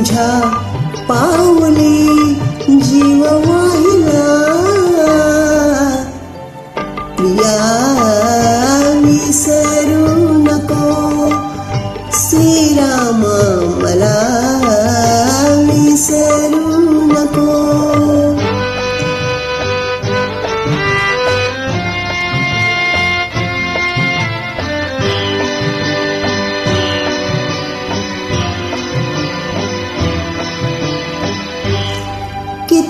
तुझ्या पावली जीव वाहिला प्रिया विसरू नको. श्रीराम मला विसरू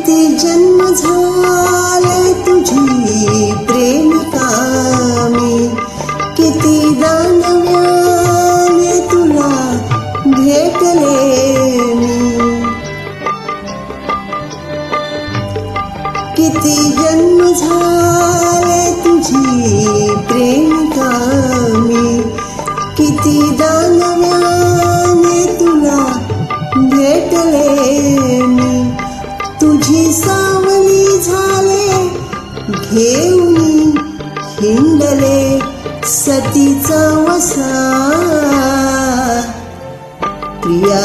किती जन्म झाले तुझी प्रेमिका मी किती दानव्याने तुला भेटले मी. किती जन्म झाले तुझी प्रेमिका मी किती दानव्याने सावली झाले घेऊन हिंडले सतीचा वसा. प्रिया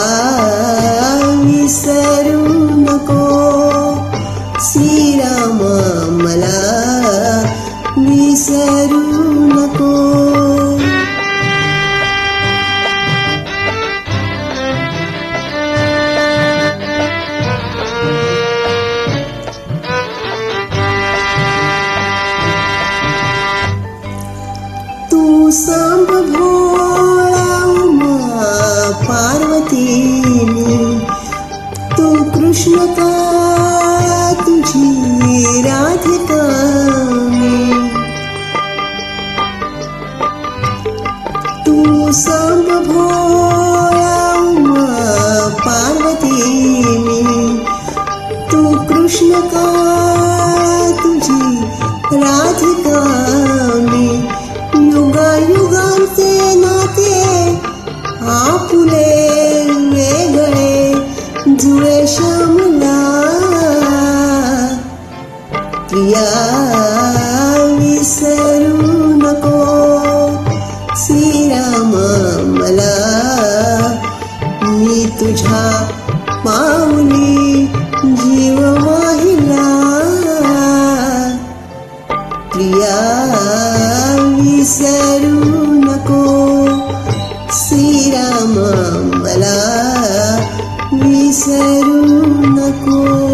विसरू नको श्रीराम मला विसरू नको. तू सांब भोळा तू कृष्ण का तुझी राधिका मी युगायुगांचे नाते आपुले वेगळे जुळे श्यामला. प्रिया विसरू श्रीराम मला. मी तुझ्या पावली जीव वाहिला प्रिया विसरू नको. श्रीराम मला विसरू नको.